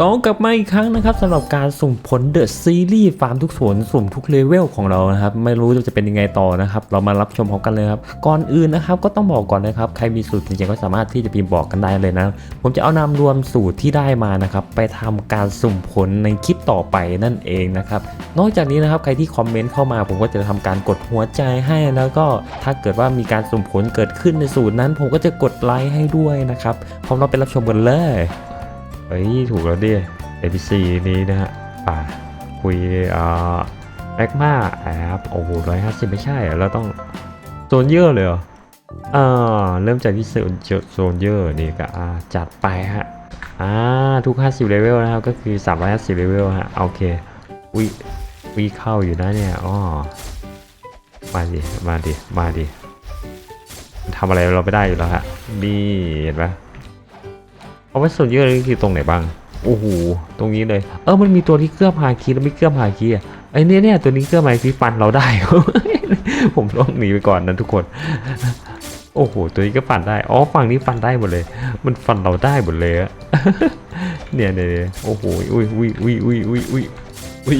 ก็กลับมาอีกครั้งนะครับสำหรับการสุ่มผลเดอะซีรีส์ฟาร์มทุกสวนสุ่มทุกเลเวลของเรานะครับไม่รู้จะเป็นยังไงต่อนะครับเรามารับชมพร้อมกันเลยครับก่อนอื่นนะครับก็ต้องบอกก่อนนะครับใครมีสูตรจริงๆก็สามารถที่จะพิมพ์บอกกันได้เลยนะผมจะเอานำรวมสูตรที่ได้มานะครับไปทำการสุ่มผลในคลิปต่อไปนั่นเองนะครับนอกจากนี้นะครับใครที่คอมเมนต์เข้ามา ผมก็จะทำการกดหัวใจให้แล้วก็ถ้าเกิดว่ามีการสุ่มผลเกิดขึ้นในสูตรนั้น ผมก็จะกดไลค์ให้ด้วยนะครับพร้อมเราไปรับชมกันเลย เฮ้ยถูกแล้วดิ ABC นี้นะฮะป่าคุยอ่าแม็กมาแอบโอ้โหร้อยห้าสิบไม่ใช่เราต้องโซนเยอะเลยเหรออ่าเริ่มจากที่โซนเยอะนี่ก็อ่าจัดไปฮะอ่าทุก 50เลเวลนะครับก็คือ 350เลเวลฮะโอเควิวิเข้าอยู่นะเนี่ยอ๋อมาดิมาดิมาดิทำอะไรเราไม่ได้อยู่แล้วฮะนี่เห็นไหม เอาไว้ส่วนเยอะนี่คือตรงไหนบ้างโอ้โหตรงนี้เลย เออมันมีตัวที่เคลือบฮาคีแล้วไม่เคลือบฮาคีอะไอเนี้ยเนี่ยตัวนี้เคลือบฮาคีฟันเราได้ ผมต้องหนีไปก่อนนะทุกคน โอ้โหตัวนี้ก็ฟันได้อ๋อฝั่งนี้ฟันได้หมดเลย มันฟันเราได้หมดเลยอะเนี่ยเนี่ยโอ้โหอุ้ยอุ้ยอุ้ยอุ้ยอุ้ยอุ้ยอุ้ย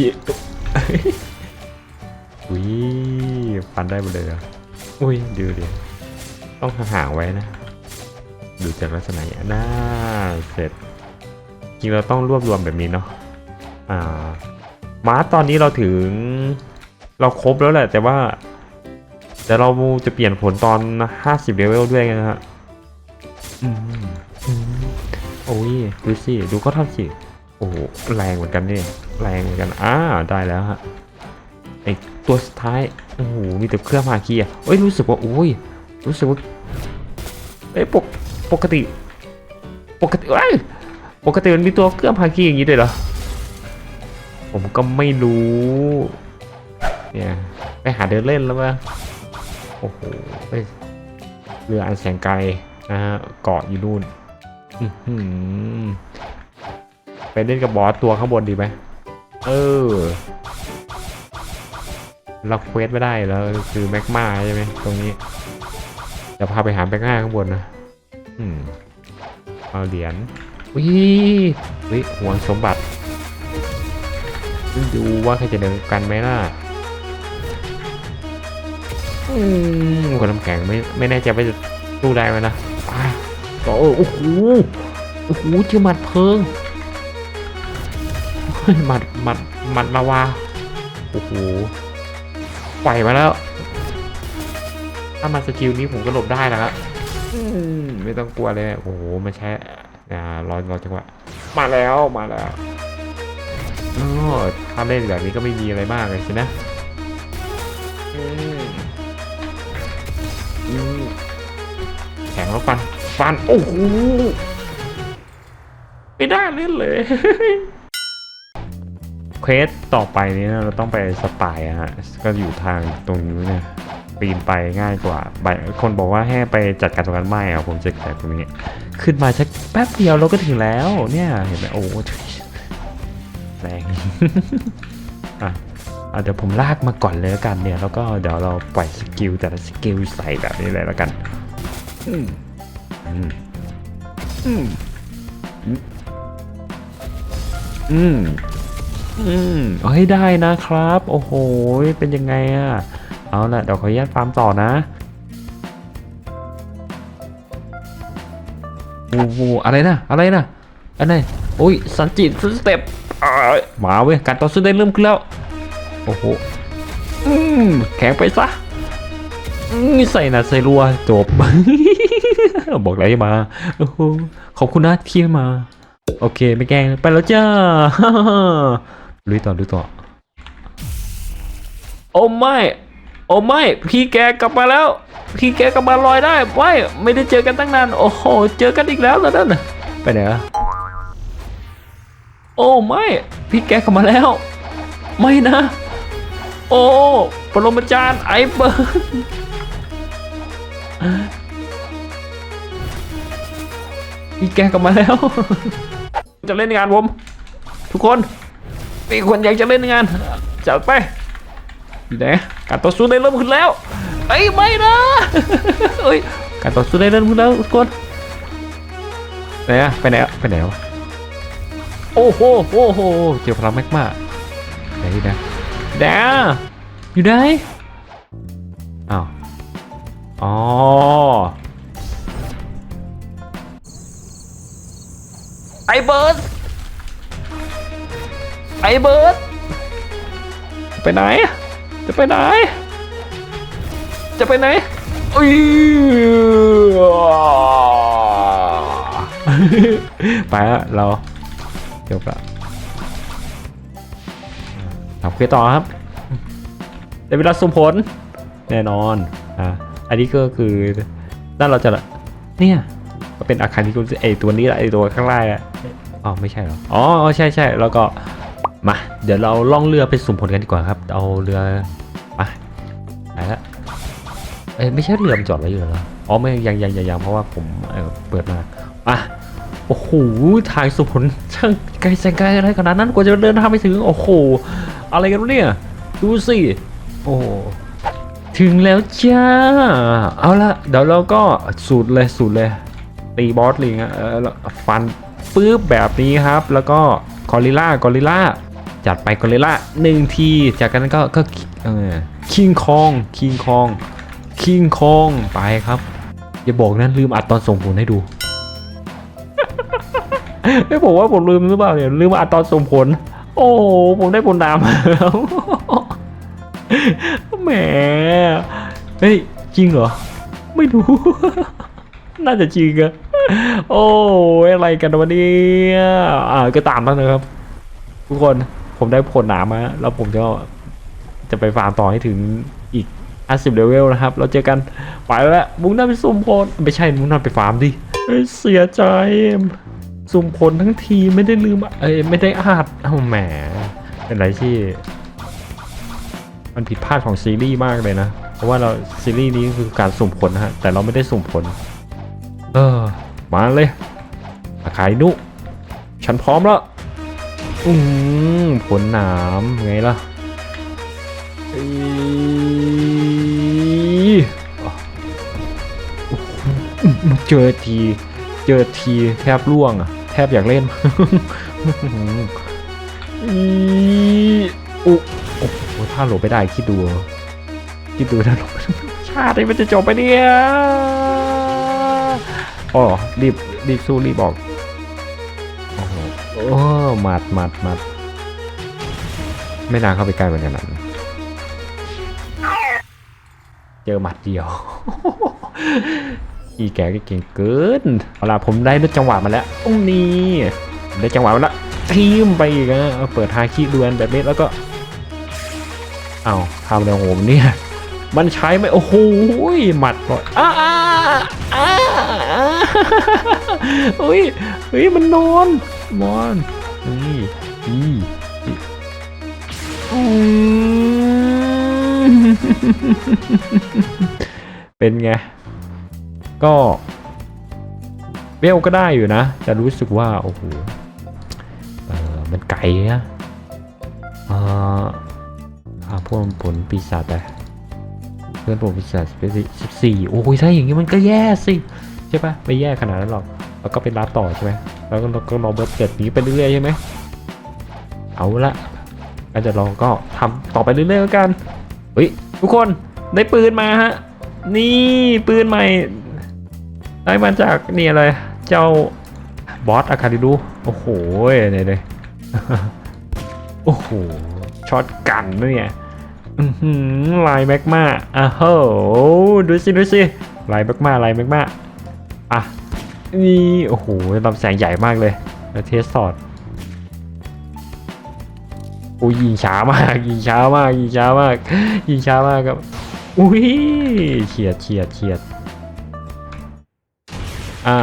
อุ้ยฟันได้หมดเลยอะอุ้ยดูดิต้องห่างไว้นะ ดูจากลักษณะอย่างน่าเสร็จจริงเราต้องรวบรวมแบบนี้เนาะอ่ามาร์ตอนนี้เราถึงเราครบแล้วแหละ แต่ว่าแต่เราจะเปลี่ยนผลตอน 50เลเวลด้วยนะฮะอืมอืมโอ้ยดูสิ ดูเขาทำสิโอ้โหแรงเหมือนกันนี่แรงเหมือนกันอ่าได้แล้วฮะไอตัวสุดท้ายโอ้โหมีแต่เครื่องมาคีอะเอ้ยรู้สึกว่าโอ้ยรู้สึกว่าเอ้ยปก ปกติ ปกติเอ้ยปกติมันมีตัวเครื่องพาคีอย่างนี้ด้วยเหรอ ผมก็ไม่รู้ เนี่ย ไปหาเดินเล่นแล้วป่ะโอ้โหเรืออันแสงไกลนะฮะเกาะอยู่นู่นไปเล่นกับบอสตัวข้างบนดีไหมเออเราเควสไม่ได้แล้วคือแม็กมาใช่ไหมตรงนี้จะพาไปหาแม็กมาข้างบนนะ อืมเอาเหรียญวิวิห่วงสมบัติดูว่าใครจะเดินกันไหมล่ะอืมคนน้ำแข็งไม่ไม่แน่ใจว่าจะสู้ได้ไหมนะไปก็โอ้โหโอ้โหเจอหมัดเพลิงเฮ้ยหมัดหมัดหมัดลาวาโอ้โหปล่อยมาแล้ว ถ้ามาสกิลนี้ผมก็หลบได้แล้วครับอืม ไม่ต้องกลัวเลยโอ้โหมันใช้อ่ารอรอจังหวะมาแล้วมาแล้วโอ้ถ้าเล่นแบบนี้ก็ไม่มีอะไรมากเลยสินะอืมอืมแข็งแล้วฟันฟันโอ้โหไม่ได้เล่นเลยเควสต่อไปนี้เราต้องไปสปายอะฮะก็อยู่ทางตรงนี้เนี่ย ปีนไปง่ายกว่า คนบอกว่าให้ไปจัดการตรงนั้นไม่อะผมจะจัดตรงนี้ ขึ้นมาสักแป๊บเดียวเราก็ถึงแล้วเนี่ยเห็นไหมโอ้แรงอะอะเดี๋ยวผมลากมาก่อนเลยแล้วกันเนี่ยแล้วก็เดี๋ยวเราปล่อยสกิลแต่ละสกิลใส่แบบนี้เลยแล้วกันอืมอืมอืมอืมอืมเอาให้ได้นะครับ โอ้โหเป็นยังไงอะ เอาละเดี๋ยวขออนุญาตฟาร์มต่อนะโอ้โหอะไรนะอะไรนะอันไหนโอ้ยสันจิสเต็ปมาเว้ยการต่อสู้ได้เริ่มขึ้นแล้วโอ้โหแข็งไปซะใส่นะใส่รัวจบ บอกอย่ามาโอ้โหขอบคุณนะที่มา โอเคไม่แกล้งไปแล้วจ้าลุยต่อลุยต่อ โอ้ไม่ อ้ไม่พี่แกกลับมาแล้ว พี่แกกลับมาลอยได้ไม่ไม่ได้เจอกันตั้งนาน โอ้โห เจอกันอีกแล้วแล้วนั่นน่ะไปไหนอะโอ้ไม่พี่แกกลับมาแล้ว ไม่นะ โอ้ปรมาจารย์ไอเบิร์นพี่แกกลับมาแล้ว จะเล่นงานผมทุกคนมีคนอยากจะเล่นงานจัดไปอยู่ไหน การต่อสู้ได้เริ่มขึ้นแล้วไอ้ไม่นะเอ้ยการต่อสู้ได้เริ่มขึ้นแล้วทุกคนไหนอะไปไหนอะไปไหนวะโอ้โหโอ้โหเจอพลังแมกมาไหนนะแดาอยู่ไหนอ้าวอ๋อไอเบิร์ดไอเบิร์ดไปไหน จะไปไหน จะไปไหนอุ้ยไปแล้วเราจบละทำเควสต่อครับได้เวลาสุ่มผล แน่นอน อะ อันนี้ก็คือนั่นเราจะละเนี่ยก็เป็นอาคารที่คุณไอตัวนี้แหละไอตัวข้างล่างอะอ๋อไม่ใช่หรอ อ๋อใช่ใช่แล้วก็ มา เดี๋ยวเราล่องเรือไปสุ่มผลกันดีกว่าครับ เอาเรือไปไปละเอ้ยไม่ใช่เรือมันจอดไว้อยู่แล้วอ๋อไม่ยังยังยังยังเพราะว่าผมเออเปิดมาอะโอ้โหทางสุ่มผลช่างไกลแสนไกลอะไรขนาดนั้นกว่าจะเดินทางไปถึงโอ้โหอะไรกันวะเนี่ยดูสิโอ้ถึงแล้วจ้าเอาละเดี๋ยวเราก็สูตรเลยสูตรเลยตีบอสลิงอะเออฟันปื๊บแบบนี้ครับ แล้วก็กอริล่ากอริล่า จัดไปกอริล่าหนึ่งที จากนั้นก็ก็เออคิงคองคิงคองคิงคองไปครับ อย่าบอกนะลืมอัดตอนส่งผลให้ดูไม่ผมว่าผมลืมหรือเปล่าเนี่ยลืมอัดตอนส่งผล โอ้ผมได้ผลดามแล้วแหมเฮ้ยจริงเหรอ ไม่รู้ น่าจะจริงอะโอ้อะไรกันวะเนี่ยอ่าก็ตามนั้นนะครับ ทุกคน ผมได้ผลหนามาแล้วผมจะจะไปฟาร์มต่อให้ถึงอีก50เลเวลนะครับ เราเจอกันไปแล้วมุ่งหน้าไปสุ่มผลไม่ใช่มุ่งหน้าไปฟาร์มดิเสียใจสุ่มผลทั้งทีไม่ได้ลืมเอ้ยไม่ได้อาดเอ้าแหมเป็นอะไรที่ มันผิดพลาดของซีรีส์มากเลยนะ เพราะว่าเราซีรีส์นี้คือการสุ่มผลนะฮะแต่เราไม่ได้สุ่มผล เออ มาเลยอาคายนุ ฉันพร้อมแล้ว อืมผลหนามไงล่ะเจอที เจอทีแทบร่วงอะ แทบอยากเล่นอีอุโอ้โหถ้าหลบไม่ได้คิดดู คิดดูถ้าหลบชาตินี้มันจะจบไปเนี่ยอ๋อรีบรีบสู้รีบบอก โอ้หมัดหมัดหมัดไม่น่าเข้าไปใกล้มันขนาดนั้นเจอหมัดเดียว อีแกก็เก่งเกินเอาล่ะผมได้ดจังหวะมาแล้วตรงนี้ได้จังหวะมาแล้วทีมไปอีกนะเปิดฮาคิดวนแบบนี้แล้วก็เอาทำอะไรของผมเนี่ยมันใช้ไหมโอ้โหหมัดก่อนอ้าอ้าอ้าอ้าเฮ้ยเฮ้ยมันนอน นอนนี่นี่เป็นไง ก็เวลก็ได้อยู่นะแต่รู้สึกว่า โอ้โหเออมันไกลนะเอ่ออาพวกผลปีศาจไปเพื่อนผมปีศาจเป็นสิบสี่โอ้ยถ้าอย่างนี้มันก็แย่สิ ใช่ปะไม่แย่ขนาดนั้นหรอก แล้วก็เป็นรับต่อใช่ไหมแล้วก็เราก็รอเบิร์ดเกิดนี้ไปเรื่อยใช่ไหมเอาละก็จะลองก็ทำต่อไปเรื่อยๆแล้วกันเฮ้ยทุกคนได้ปืนมาฮะนี่ปืนใหม่ได้มาจากนี่อะไรเจ้าบอสอาคาดิดูโอ้โหเนี่ยเลยโอ้โหช็อตกันเนี่ยลายแมกมาอ้าวดูสิดูสิลายแมกมาลายแมกมาอะ นี่โอ้โหลำแสงใหญ่มากเลยแล้วเทสสอดโอ้ยิงช้ามากยิงช้ามากยิงช้ามากยิงช้ามากครับอุ้ยเฉียดเฉียดเฉียดอะ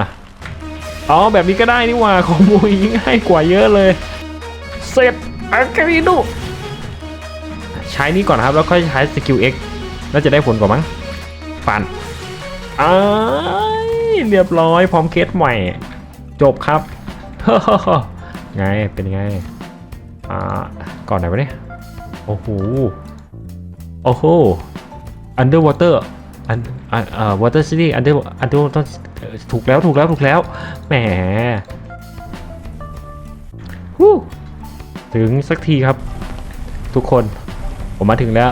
อ๋อแบบนี้ก็ได้นี่ว่าของมูยง่ายกว่าเยอะเลยเสร็จอาการินุใช้นี่ก่อนครับแล้วค่อยใช้สกิลเอ็กน่าจะได้ผลกว่ามั้งฟันอ้า เรียบร้อยพร้อมเคสใหม่ จบครับไงเป็นไงอ่าก่อนไหนวะเนี่ยโอ้โหโอ้โห underwater อันอ่าอ่า water city under underwater เอ่อถูกแล้วถูกแล้วถูกแล้วแหมฮู้ถึงสักทีครับ ทุกคนผมมาถึงแล้ว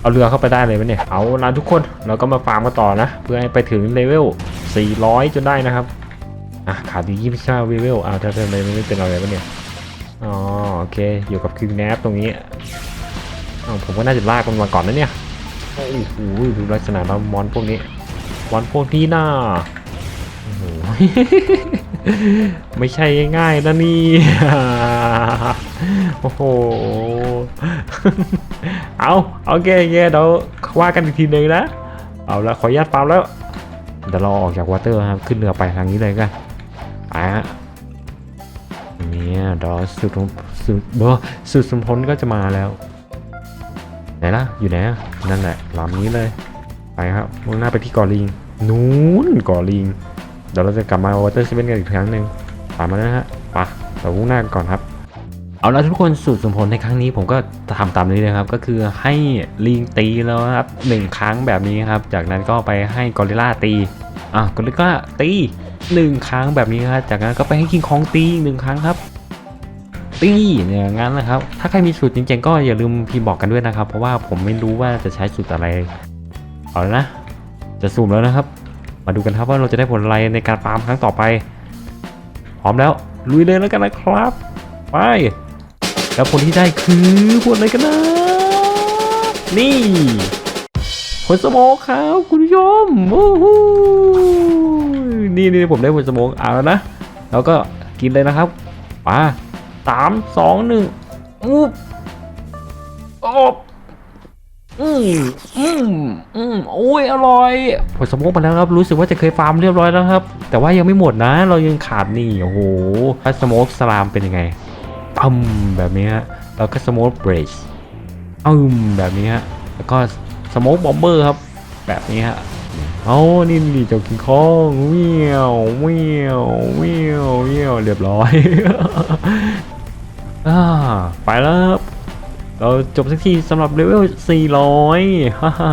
เอาเรือเข้าไปได้เลยไหมเนี่ย เอาละทุกคนเราก็มาฟาร์มกันต่อนะ เพื่อให้ไปถึงเลเวล 400 จนได้นะครับ อะ ขาดอยู่29เลเวลอ้าวถ้าทำไมมันไม่เป็นอะไรวะเนี่ย อ๋อ โอเค อยู่กับคิวแนปตรงนี้อ้าวผมก็น่าจะลากมันมาก่อนนะเนี่ย โอ้โหดูลักษณะแล้วมอนพวกนี้ มอนพวกนี้น่าโอ้โหไม่ใช่ง่ายๆนะนี่ โอ้โห เอาโอเคโอเคเดี๋ยวว่ากันอีกทีหนึงนะ เอาละขออนุญาตฟาร์มแล้ว เดี๋ยวเราออกจากวอเตอร์ครับขึ้นเรือไปทางนี้เลยกันไปฮะเนี่ยเดี๋ยวสุดสุดเบอสุดสมพลก็จะมาแล้ว ไหนล่ะ อยู่ไหนนั่นแหละลำนี้เลยไปครับมุ่งหน้าไปที่เกาะลิงนู้นเกาะลิงเดี๋ยวเราจะกลับมาวอเตอร์เซเว่นกันอีกครั้งหนึ่งตามมานะฮะไปะเรามุ่งหน้าก่อนครับ เอาละทุกคนสูตรสมผลในครั้งนี้ผมก็ทำตามนี้เลยครับ ก็คือให้ลิงตีแล้วครับหนึ่งครั้งแบบนี้ครับ จากนั้นก็ไปให้กอริลลาตีอะกอริลลาตีหนึ่งครั้งแบบนี้ครับจากนั้นก็ไปให้คิงคองตีหนึ่งครั้งครับ ตีเนี่ยงั้นนะครับ ถ้าใครมีสูตรจริงๆก็อย่าลืมพิมพ์บอกกันด้วยนะครับ เพราะว่าผมไม่รู้ว่าจะใช้สูตรอะไรเอาละนะจะสุ่มแล้วนะครับ มาดูกันครับว่าเราจะได้ผลอะไรในการฟาร์มครั้งต่อไปพร้อมแล้วลุยเลยแล้วกันนะครับไป แล้วผลที่ได้คือผลอะไรกันนะ นี่ผลสโมกครับคุณผู้ชมโอ้โหนี่นี่ผมได้ผลสโมกเอาแล้วนะ แล้วก็กินเลยนะครับมาสามสองหนึ่งอุ๊บอบอืมอืมอืมโอ้ยอร่อยผลสโมกมาแล้วครับ รู้สึกว่าจะเคยฟาร์มเรียบร้อยแล้วครับ แต่ว่ายังไม่หมดนะ เรายังขาดนี่ โอ้โหถ้าสโมกสลามเป็นยังไง ตึมแบบนี้ฮะแล้วก็สโมกเบรชอึมแบบนี้ฮะแล้วก็สโมกบอมเบอร์ครับ แบบนี้ฮะเอานี่นี่เจ้ากิงคองเวียวเวียวเวียวเวียวเรียบร้อยอ่าไปแล้วเราจบสักทีสำหรับเลเวล400ฮ่าฮ่า